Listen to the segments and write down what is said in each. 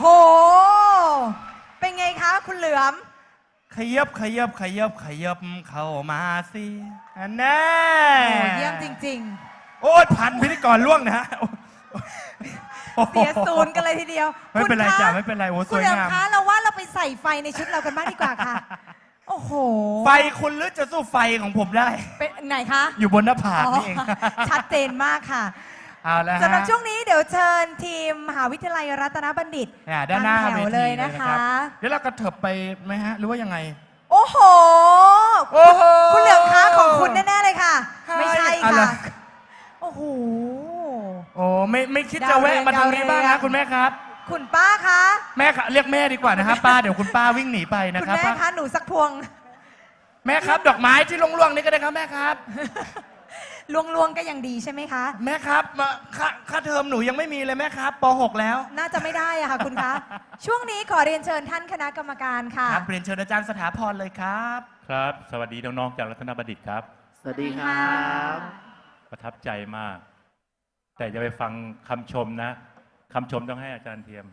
โห เป็นไงคะ คุณเหลือม ขยับขยับขยับขยับเข้ามาสิอันแน่โอ้เยี่ยมจริงโอ้ยพันพิธีกรล่วงนะโอ้ๆเสียศูนย์กันเลยทีเดียวไม่เป็นไรคุณคะจ้ะไม่เป็นไรโอ้สคุณวยเหลือมงาม คะเราว่าเราไปใส่ไฟในชุดเรากันบ้างดีกว่าค่ะ โอ้โหไฟคุณหรือจะสู้ไฟของผมได้ เป็นไหนคะ อยู่บนหน้าผากอ๋อนี่เอง ชัดเจนมากค่ะ เอาละฮะ สำหรับช่วงนี้เดี๋ยวเชิญทีมมหาวิทยาลัยรัตนบัณฑิตอ่าด้านหน้าตั้งแถเววทีเลยเลยนะนะคะครับเดี๋ยวเรากระเถิบไปไหมฮะ หรือว่ายังไง โอ้โห โอ้โห คุณเหลือมคะของคุณแน่ ๆ เลยค่ะ ไม่ใช่เอาเหรค่ะอโอ้โห โอ้ไม่ไม่คิดดาจะวเรืองแวะมาทางนี้บ้างดาวเรืนะองคุณแม่ครับ คุณป้าคะแม่ค่ะเรียกแม่ดีกว่านะครับป้าเดี๋ยวคุณป้าวิ่งหนีไปนะคุณครับแม่ป้าคะหนูสักพวง แม่ครับ ดอกไม้ที่ล่วงๆนี่ก็ได้ครับแม่ครับ ลวงลวงๆก็ยังดีใช่ไหมคะ แม่ครับมาค่าค่าเทอมหนูยังไม่มีเลยแม่ครับป .6 แล้ว น่าจะไม่ได้อะค่ะคุณคะ ช่วงนี้ขอเรียนเชิญท่านคณะกรรมการค่ะ ครับเรียนเชิญอาจารย์สถาพรเลยครับ ครับ สวัสดีน้องๆจากรัตนบัณฑิตครับ สวัสดีครับ ประทับใจมาก แต่จะไปฟังคำชมนะคำชมต้องให้อาจารย์เทียม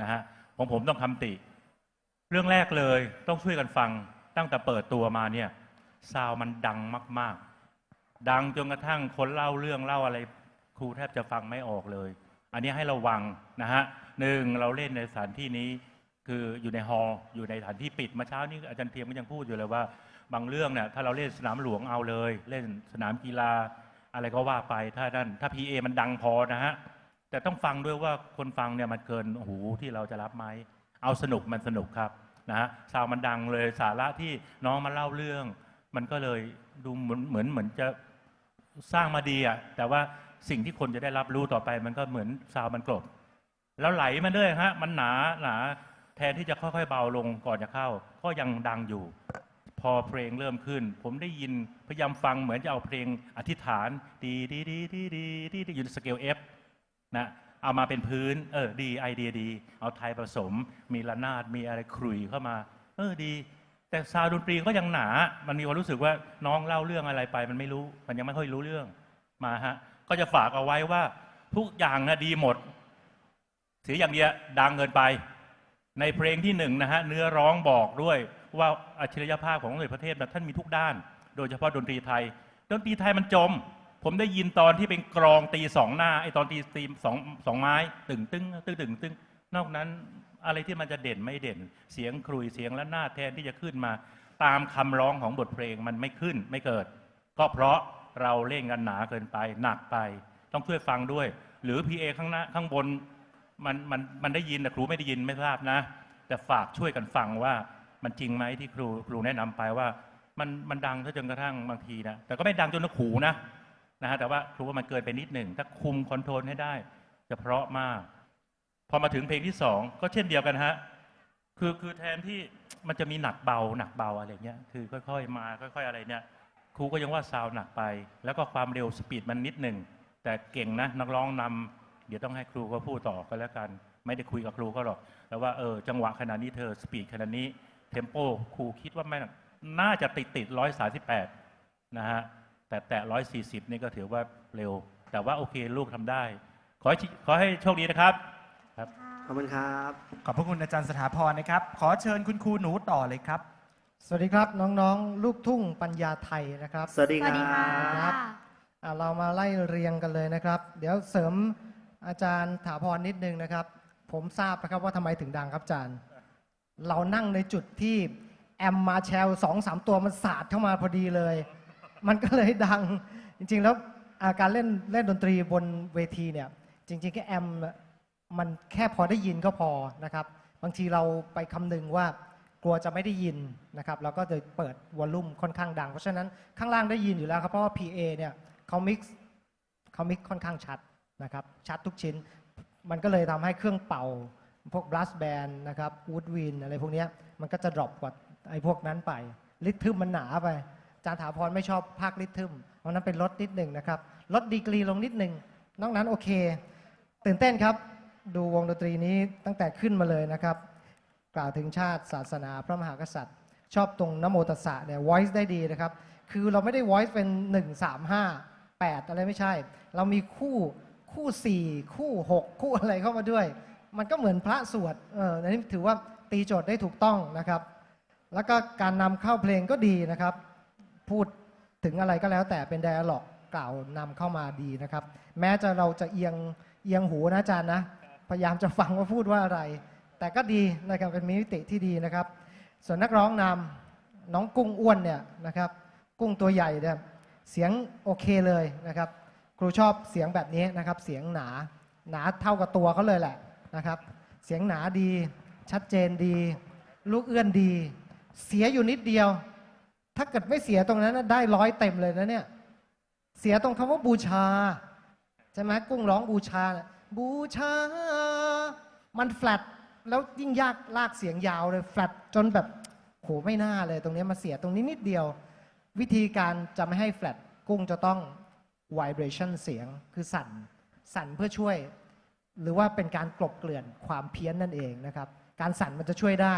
นะฮะของผมต้องคำติ เรื่องแรกเลยต้องช่วยกันฟังตั้งแต่เปิดตัวมาเนี่ยซาวด์มันดังมากๆ ดังจนกระทั่งคนเล่าเรื่องเล่าอะไร ครูแทบจะฟังไม่ออกเลย อันนี้ให้ระวังนะฮะหนึ่งเราเล่นในสถานที่นี้คืออยู่ในฮอล์อยู่ในสถานที่ปิดมื่อเช้านี้อาจารย์เทียมก็ยังพูดอยู่เลยว่า บางเรื่องเนี่ยถ้าเราเล่นสนามหลวงเอาเลย เล่นสนามกีฬา อะไรก็ว่าไปถ้านั่นถ้า PA มันดังพอนะฮะแต่ต้องฟังด้วยว่าคนฟังเนี่ยมันเกินหูที่เราจะรับไหมเอาสนุกมันสนุกครับนะฮะซาว์มันดังเลยสาระที่น้องมาเล่าเรื่อง มันก็เลยดูเหมือนเหมือนเหมือนจะ สร้างมาดีอะแต่ว่าสิ่งที่คนจะได้รับรู้ต่อไป มันก็เหมือนซาวมันกลบ แล้วไหลมาด้วยฮะ มันหนาหนาแทนที่จะค่อยๆ เบาลงก่อนจะเข้า ก็ยังดังอยู่ พอเพลงเริ่มขึ้น ผมได้ยินพยายามฟังเหมือนจะเอาเพลงอธิษฐาน ดีดีดีดีดีดีดีอยู่ในสเกล F นะเอามาเป็นพื้น เออ ดีไอเดียดี เอาไทยผสม มีระนาดมีอะไรครุยเข้ามา เออดี แต่ซาวดนตรีก็ยังหนา มันมีความรู้สึกว่าน้องเล่าเรื่องอะไรไป มันไม่รู้ มันยังไม่ค่อยรู้เรื่องมาฮะ ก็จะฝากเอาไว้ว่าทุกอย่างนะดีหมด เสียอย่างเดียวดังเกินไป ในเพลงที่หนึ่งนะฮะเนื้อร้องบอกด้วยว่าอัจฉริยภาพของสมเด็จพระเทพนะท่านมีทุกด้าน โดยเฉพาะดนตรีไทย ดนตรีไทยมันจม ผมได้ยินตอนที่เป็นกรองตีสองหน้าไอตอนตีตีสองสองไม้ ตึงตึงตึงตึงตึงนอกนั้น อะไรที่มันจะเด่นไม่เด่น เสียงครุยเสียงและหน้าแทนที่จะขึ้นมา ตามคำร้องของบทเพลงมันไม่ขึ้นไม่เกิด ก็เพราะเราเล่นกันหนาเกินไปหนักไป ต้องช่วยฟังด้วย หรือ PA ข้างหน้าข้างบนมันมันมันได้ยินแต่ครูไม่ได้ยินไม่ทราบนะ แต่ฝากช่วยกันฟังว่ามันจริงไหมที่ครูครูแนะนำไปว่า มันมันดังจนกระทั่งบางทีนะแต่ก็ไม่ดังจนหูนะนะฮะแต่ว่าครูว่ามันเกินไปนิดหนึ่งถ้าคุมคอนโทรลให้ได้ จะเพราะมาก พอมาถึงเพลงที่สองก็เช่นเดียวกันฮะคือคือแทนที่มันจะมีหนักเบาหนักเบาอะไรเงี้ยคือค่อยๆมาค่อย ๆ อะไรเนี่ยครูก็ยังว่าซาวด์หนักไป แล้วก็ความเร็วสปีดมันนิดหนึ่งแต่เก่งนะนักร้องนำเดี๋ยวต้องให้ครูเขาพูดต่อก็แล้วกัน ไม่ได้คุยกับครูเขาหรอกแต่ว่าเออจังหวะขนาดนี้เธอสปีดขนาดนี้เทมโปครูคิดว่าไม่น่าจะติดติดร้อยสาสิบแปดนะฮะแต่แตะร้อยสี่สิบนี่ก็ถือว่าเร็ว แต่ว่าโอเคลูกทำได้ ขอให้ขอให้โชคดีนะครับ ขอบคุณครับ ขอบพระคุณอาจารย์สถาพรนะครับ ขอเชิญคุณครูหนูต่อเลยครับ สวัสดีครับน้องๆ ลูกทุ่งปัญญาไทยนะครับ สวัสดีสควัสดีค่ะรับอะเรามาไล่เรียงกันเลยนะครับ เดี๋ยวเสริมอาจารย์ถาพรนิดนึงนะครับ ผมทราบนะครับว่าทำไมถึงดังครับอาจารย์ เรานั่งในจุดที่แอมมาแชลสองสามตัวมันสาดเข้ามาพอดีเลย มันก็เลยดัง จริงๆแล้วอ่าการเล่นเล่นดนตรีบนเวทีเนี่ย จริงๆแค่แอม มันแค่พอได้ยินก็พอนะครับ บางทีเราไปคำนึงว่ากลัวจะไม่ได้ยินนะครับเราก็จะเปิดวอลลุ่มค่อนข้างดัง เพราะฉะนั้นข้างล่างได้ยินอยู่แล้วครับเพราะว่า PA เนี่ยเขามิกซ์เขามิกซ์ค่อนข้างชัดนะครับชัดทุกชิ้น มันก็เลยทำให้เครื่องเป่า พวกบลัสแบนนะครับวูดวินอะไรพวกนี้มันก็จะดรอปกว่าไอ้พวกนั้นไปลิทึมมันหนาไปอาจารย์ถาพรไม่ชอบภาคลิทึมเพราะนั้นเป็นลดนิดหนึ่งนะครับลดดีกรีลงนิดหนึ่งนอกนั้นโอเค ตื่นเต้นครับ ดูวงดนตรีนี้ตั้งแต่ขึ้นมาเลยนะครับ กล่าวถึงชาติศาสนาพระมหากษัตริย์ ชอบตรงนโมตัสสะเนี่ย voice ได้ดีนะครับ คือเราไม่ได้ voice เป็น 1 3 5 8 อะไรไม่ใช่ เรามีคู่คู่ 4 คู่ 6 คู่อะไรเข้ามาด้วย มันก็เหมือนพระสวดเอออันนี้ถือว่าตีโจทย์ได้ถูกต้องนะครับ แล้วก็การนำเข้าเพลงก็ดีนะครับ พูดถึงอะไรก็แล้วแต่เป็นไดอะล็อกกล่าวนำเข้ามาดีนะครับ แม้จะเราจะเอียงเอียงหูนะอาจารย์นะ พยายามจะฟังว่าพูดว่าอะไร แต่ก็ดีนะครับเป็นมิติที่ดีนะครับ ส่วนนักร้องนำน้องกุ้งอ้วนเนี่ยนะครับกุ้งตัวใหญ่เนี่ยเสียงโอเคเลยนะครับ ครูชอบเสียงแบบนี้นะครับ เสียงหนาหนาเท่ากับตัวเขาเลยแหละนะครับ เสียงหนาดี ชัดเจนดี ลูกเอื้อนดี เสียอยู่นิดเดียว ถ้าเกิดไม่เสียตรงนั้นได้ร้อยเต็มเลยนะเนี่ยเสียตรงคำว่าบูชาใช่ไหมกุ้งร้องบูชานะบูชา มันแฟลตแล้วยิ่งยากลากเสียงยาวเลยแฟลตจนแบบโหไม่น่าเลยตรงนี้มาเสียตรงนี้นิดเดียว วิธีการจะไม่ให้แฟลตกุ้งจะต้อง vibration เสียงคือสั่น สั่นเพื่อช่วย หรือว่าเป็นการกลบเกลื่อนความเพี้ยนนั่นเองนะครับ การสั่นมันจะช่วยได้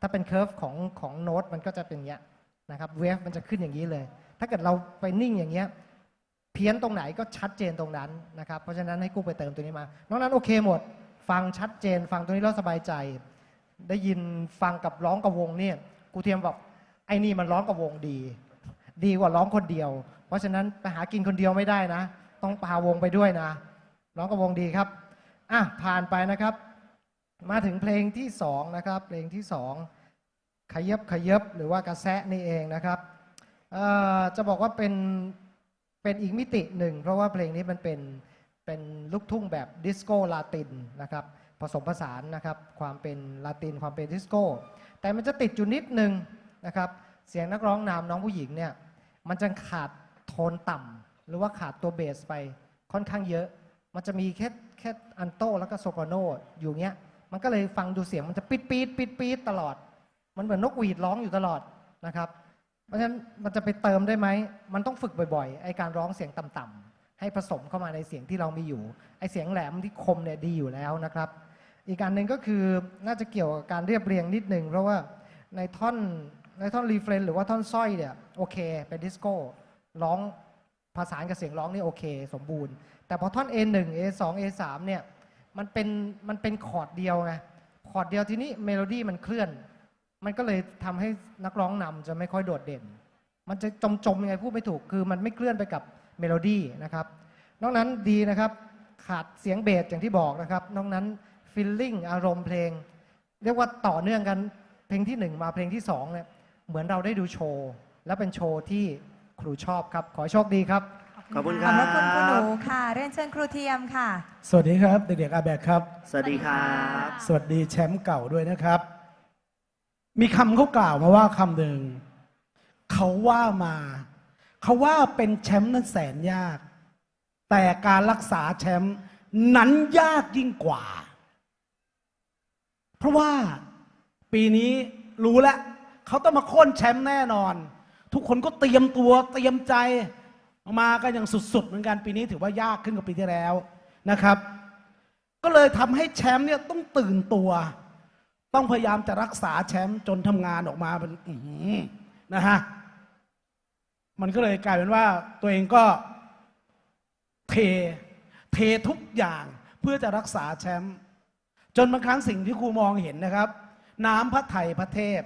ถ้าเป็นเคอร์ฟของของโน้ตมันก็จะเป็นอย่างเงี้ยนะครับเวฟมันจะขึ้นอย่างนี้เลย ถ้าเกิดเราไปนิ่งอย่างเงี้ยเพี้ยนตรงไหนก็ชัดเจนตรงนั้นนะครับ เพราะฉะนั้นให้กู้ไปเติมตัวนี้มา นอกนั้นโอเคหมด ฟังชัดเจน ฟังตรงนี้แล้วสบายใจ ได้ยินฟังกับร้องกับวงเนี่ยครูเทียมบอกไอ้นี่มันร้องกับวงดี ดีกว่าร้องคนเดียว เพราะฉะนั้นไปหากินคนเดียวไม่ได้นะ ต้องพาวงไปด้วยนะ ร้องกับวงดีครับอะผ่านไปนะครับ มาถึงเพลงที่สองนะครับ เพลงที่สองขยับขยับหรือว่ากระแสนี่เองนะครับจะบอกว่าเป็นเป็นอีกมิติหนึ่ง เพราะว่าเพลงนี้มันเป็น เป็นลูกทุ่งแบบดิสโก้ลาตินนะครับผสมผสานนะครับความเป็นลาตินความเป็นดิสโก้แต่มันจะติดอยู่นิดนึงนะครับเสียงนักร้องนำน้องผู้หญิงเนี่ยมันจะขาดโทนต่ำหรือว่าขาดตัวเบสไปค่อนข้างเยอะ มันจะมีแค่แค่อันโตแล้วก็โซโปรโนอยู่เงี้ยมันก็เลยฟังดูเสียงมันจะปีดปีดปีดปีดตลอด มันเหมือนนกหวีดร้องอยู่ตลอดนะครับ เพราะฉะนั้นมันจะไปเติมได้ไหม มันต้องฝึกบ่อยๆไอการร้องเสียงต่ำๆ ให้ผสมเข้ามาในเสียงที่เรามีอยู่ไอเสียงแหลมที่คมเนี่ยดีอยู่แล้วนะครับ อีกการหนึ่งก็คือน่าจะเกี่ยวกับการเรียบเรียงนิดหนึ่งเพราะว่าในท่อนในท่อนรีเฟรนหรือว่าท่อนสร้อยเนี่ยโอเคเป็นดิสโก้ร้องผสานกับเสียงร้องนี่โอเค สมบูรณ์ แต่พอท่อน A1 A2 A3 เนี่ยมันเป็นมันเป็นคอร์ดเดียวไงคอร์ดเดียวทีนี้เมโลดี้มันเคลื่อน มันก็เลยทำให้นักร้องนำจะไม่ค่อยโดดเด่น มันจะจมจมๆยังไงพูดไม่ถูกคือมันไม่เคลื่อนไปกับ เมโลดี้นะครับนอกนั้นดีนะครับขาดเสียงเบสอย่างที่บอกนะครับนอกนั้นฟิลลิ่งอารมณ์เพลง เรียกว่าต่อเนื่องกันเพลงที่หนึ่งมาเพลงที่สองเนี่ยเหมือนเราได้ดูโชว์และเป็นโชว์ที่ครูชอบครับ ขอให้โชคดีครับ ขอบคุณคขรัอบบพระคุณครูหนูค่ะ เรียนเชิญครูเทียมค่ะ สวัสดีครับเด็กๆอาแบกครับ สวัสดีครับ สวัสดีแชมป์เก่าด้วยนะครับ มีคำเขากล่าวมาว่าคำหนึ่งเขาว่ามา เขาว่าเป็นแชมป์นั้นแสนยาก แต่การรักษาแชมป์นั้นยากยิ่งกว่า เพราะว่าปีนี้รู้แล้วเขาต้องมาโค่นแชมป์แน่นอน ทุกคนก็เตรียมตัวเตรียมใจมากันอย่างสุดๆเหมือนกันปีนี้ถือว่ายากขึ้นกว่าปีที่แล้วนะครับ ก็เลยทำให้แชมป์เนี่ยต้องตื่นตัว ต้องพยายามจะรักษาแชมป์จนทำงานออกมาเป็นนะฮะ มันก็เลยกลายเป็นว่าตัวเองก็เทเททุกอย่างเพื่อจะรักษาแชมป์จนบางครั้งสิ่งที่ครูมองเห็นนะครับ น้ำพระไทยพระเทพ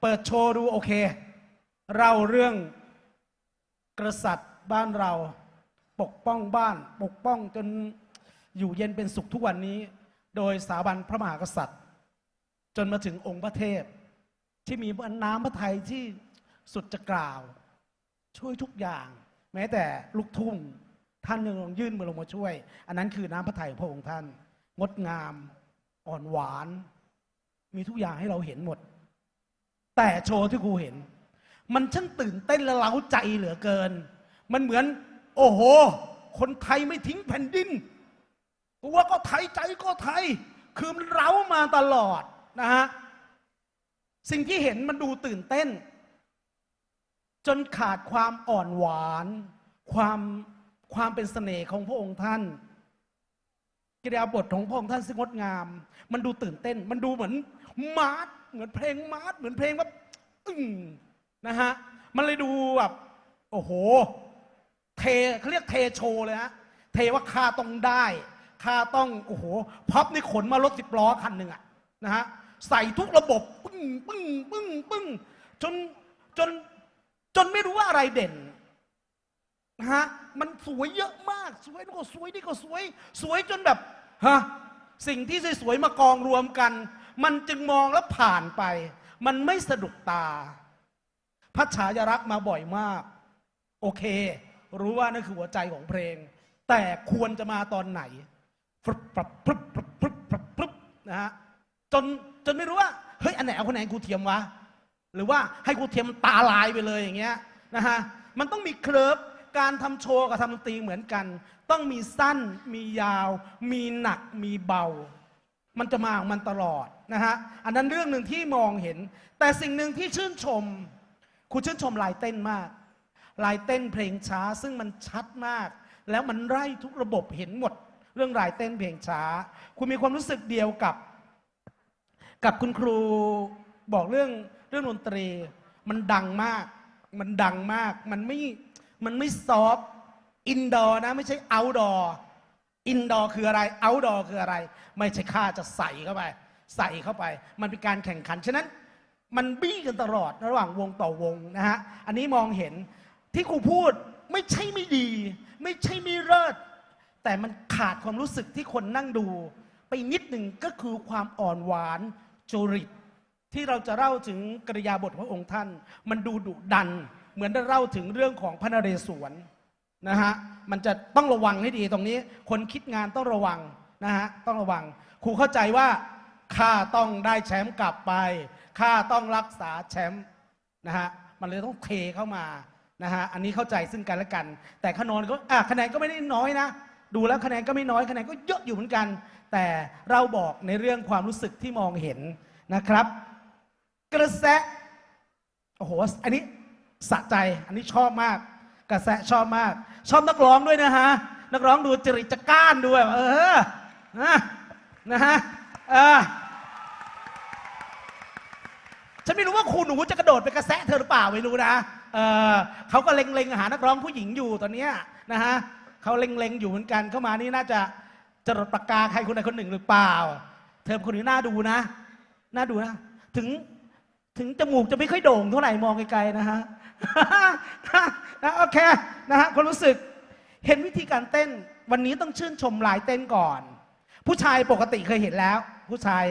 เปิดโชว์ดูโอเค เล่าเรื่องกษัตริย์บ้านเราปกป้องบ้าน ปกป้องจนอยู่เย็นเป็นสุขทุกวันนี้ โดยสถาบันพระมหากษัตริย์ จนมาถึงองค์พระเทพ ที่มีน้ำพระทัยที่สุดจะกล่าว ช่วยทุกอย่าง แม้แต่ลูกทุ่งท่านยังลงยื่นมือลงมาช่วย อันนั้นคือน้ำพระทัยของพระองค์ท่าน งดงาม อ่อนหวาน มีทุกอย่างให้เราเห็นหมด แต่โชว์ที่ครูเห็น มันช่างตื่นเต้นและเล้าใจเหลือเกิน มันเหมือน โอ้โห คนไทยไม่ทิ้งแผ่นดินตัวก็ไทยใจก็ไทย คือมันเร้ามาตลอดนะฮะสิ่งที่เห็นมันดูตื่นเต้น จนขาดความอ่อนหวาน ความความเป็นเสน่ห์ของพระองค์ท่าน กิริยาบทของพระองค์ท่านซึ่งงดงาม มันดูตื่นเต้น มันดูเหมือนมาร์ทเหมือนเพลงมาร์ทเหมือนเพลงแบบอึ้งนะฮะมันเลยดูแบบโอ้โห เทเขาเรียกเทโชเลยฮะเทว่าข้าต้องได้ข้าต้องโอ้โหพับนี่ขนมารถสิบล้อคันหนึ่งอะนะฮะใส่ทุกระบบปึ้งปึ้งปึ้งปึ้งจนจน จนไม่รู้ว่าอะไรเด่นนะฮะมันสวยเยอะมาก สวยนี่ก็สวยนี่ก็สวย สวยจนแบบฮะสิ่งที่สวยๆมากองรวมกัน มันจึงมองแล้วผ่านไป มันไม่สะดุดตาพัชชายรักมาบ่อยมาก โอเค รู้ว่านั่นคือหัวใจของเพลง แต่ควรจะมาตอนไหนฟรึบปรับพรึบปรับพรึบปรับนะฮะจนจนไม่รู้ว่าเฮ้ยอันไหนเอาคนไหนกูเทียมวะ หรือว่าให้กูเทียมตาลายไปเลยอย่างเงี้ยนะฮะมันต้องมีเคลิบการทำโชว์กับทำดนตรีเหมือนกัน ต้องมีสั้นมียาว มีหนักมีเบา มันจะมาของมันตลอดนะฮะอันนั้นเรื่องหนึ่งที่มองเห็น แต่สิ่งหนึ่งที่ชื่นชมคุณชื่นชมลายเต้นมาก ลายเต้นเพลงช้าซึ่งมันชัดมาก แล้วมันไล่ทุกระบบเห็นหมด เรื่องลายเต้นเพลงช้า คุณมีความรู้สึกเดียวกับ กับคุณครูบอกเรื่อง เรื่องดนตรี มันดังมาก มันดังมาก มันไม่ มันไม่ซอฟอินดอร์นะ ไม่ใช่เอาดอร์อินดอร์คืออะไรเอาดอร์คืออะไร ไม่ใช่ข้าจะใส่เข้าไป ใส่เข้าไป มันเป็นการแข่งขัน ฉะนั้น มันบี้กันตลอดระหว่างวงต่อวงนะฮะ อันนี้มองเห็นที่ครูพูดไม่ใช่ไม่ดี ไม่ใช่ไม่เลิศแต่มันขาดความรู้สึกที่คนนั่งดู ไปนิดหนึ่งก็คือความอ่อนหวานจริต ที่เราจะเล่าถึงกริยาบทพระองค์ท่าน มันดูดุดัน เหมือนได้เล่าถึงเรื่องของพระนเรศวรนะฮะมันจะต้องระวังให้ดีตรงนี้ คนคิดงานต้องระวังนะฮะต้องระวังครูเข้าใจว่าข้าต้องได้แชมป์กลับไปข้าต้องรักษาแชมป์นะฮะมันเลยต้องเทเข้ามานะฮะอันนี้เข้าใจซึ่งกันและกัน แต่คะแนนก็อะคะแนนก็ไม่ได้น้อยนะ ดูแล้วคะแนนก็ไม่น้อยคะแนนก็เยอะอยู่เหมือนกัน แต่เราบอกในเรื่องความรู้สึกที่มองเห็นนะครับ กระแสโอ้โหอันนี้สะใจอันนี้ชอบมาก กระแสชอบมาก ชอบนักร้องด้วยนะฮะนักร้องดูจริตจักร้านด้วย เออนะนะฮะเออฉันไม่รู้ว่าครูหนูจะกระโดดไปกระแสเธอหรือเปล่าไม่รู้นะเออเขาก็เล็งๆหานักร้องผู้หญิงอยู่ตอนเนี้ยนะฮะเขาเล็งๆอยู่เหมือนกันเข้ามานี่น่าจะจรดปากกาใครคนใดคนหนึ่งหรือเปล่า เธอคนนี้น่าดูนะ น่าดูนะ ถึง ถึงจมูกจะไม่ค่อยโด่งเท่าไหร่มองไกลๆนะฮะนะโอเคนะฮะความรู้สึกเห็นวิธีการเต้น วันนี้ต้องชื่นชมลายเต้นก่อน ผู้ชายปกติเคยเห็นแล้ว ผู้ชาย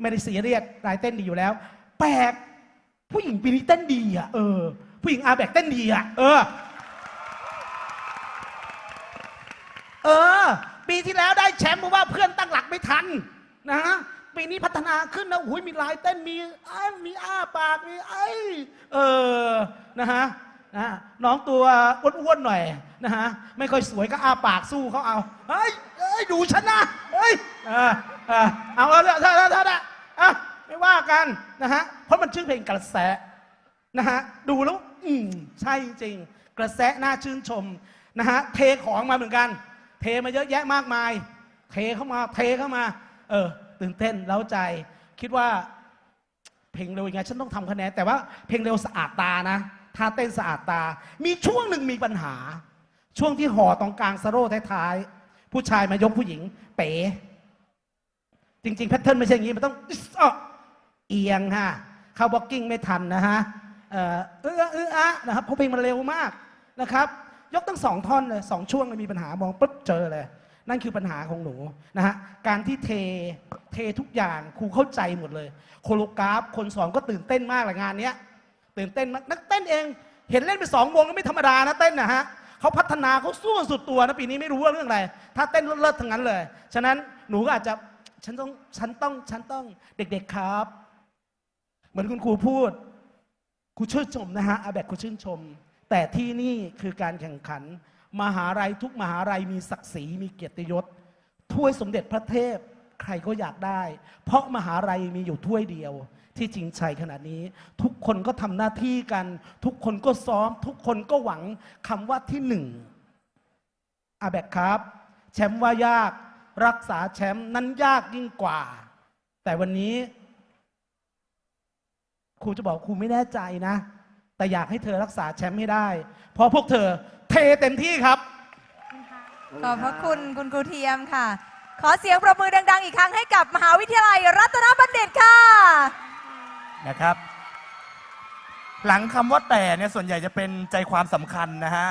ไม่ได้ซีเรียสลายเต้นดีอยู่แล้ว แปลกผู้หญิงปีนี้เต้นดีอะเออผู้หญิงอาแบกเต้นดีอะเออเออปีที่แล้วได้แชมป์เพราะว่าเพื่อนตั้งหลักไม่ทันนะฮะ ปีนี้พัฒนาขึ้นนะโอ้ยมีลายเต้นมีอ้ามีอ้าปากมีไอ้เออนะฮะนะน้องตัวอ้วนๆหน่อยนะฮะไม่ค่อยสวยก็อ้าปากสู้เขาเอาเฮ้ยเอ้ยดูฉันนะเฮ้ยเออเออเอาเอาเถอะเถอะเถอะเถอะอะไม่ว่ากันนะฮะเพราะมันชื่อเพลงกระแสนะฮะดูแล้วอืมใช่จริงกระแสน่าชื่นชมนะฮะเทของมาเหมือนกัน เทมาเยอะแยะมากมาย เทเข้ามาเทเข้ามา เออ ตื่นเต้นเล้าใจ คิดว่าเพลงเร็วยังไงฉันต้องทำคะแนนแต่ว่าเพลงเร็วสะอาดตานะท่าเต้นสะอาดตา มีช่วงหนึ่งมีปัญหา ช่วงที่ห่อตรงกลางสโลว์ท้ายๆผู้ชายมายกผู้หญิง เป๋ จริงๆแพทเทิร์นไม่ใช่อย่างนี้มันต้องเอียงฮะเข้าบล็อกกิ้งไม่ทันนะฮะเออเออเอออะนะครับเพราะเพลงมันเร็วมากนะครับ ยกตั้งสองท่อนเลยสองช่วงเลยมีปัญหามองปุ๊บเจอเลย นั่นคือปัญหาของหนูนะฮะการที่เทเททุกอย่างครูเข้าใจหมดเลย โคโลกราฟ คนสอนก็ตื่นเต้นมากเลยงานเนี้ยตื่นเต้นมากนักเต้นเอง เห็นเล่นไปสองวงก็ไม่ธรรมดานะเต้นนะฮะเขาพัฒนาเขาสู้สุดตัวนะปีนี้ไม่รู้ว่าเรื่องอะไร ถ้าเต้นเลิศๆทั้งนั้นเลย ฉะนั้นหนูก็อาจจะฉันต้องฉันต้องฉันต้องเด็กๆครับ เหมือนคุณครูพูดครูชื่นชมนะฮะอาแบกครูชื่นชม แต่ที่นี่คือการแข่งขัน มหาลัยทุกมหาลัยมีศักดิ์ศรีมีเกียรติยศถ้วยสมเด็จพระเทพใครก็อยากได้ เพราะมหาลัยมีอยู่ถ้วยเดียว ที่จริงชัยขนาดนี้ ทุกคนก็ทำหน้าที่กัน ทุกคนก็ซ้อม ทุกคนก็หวังคำว่าที่หนึ่งอาแบกครับ แชมป์ว่ายากรักษาแชมป์นั้นยากยิ่งกว่า แต่วันนี้ ครูจะบอกครูไม่แน่ใจนะ แต่อยากให้เธอรักษาแชมป์ให้ได้ เพราะพวกเธอ เทเต็มที่ครับ ขอบพระคุณคุณครูเทียมค่ะ ขอเสียงประมือดัง ๆ อีกครั้งให้กับมหาวิทยาลัยรัตนบัณฑิตค่ะ นะครับ หลังคำว่าแต่เนี่ยส่วนใหญ่จะเป็นใจความสำคัญนะฮะ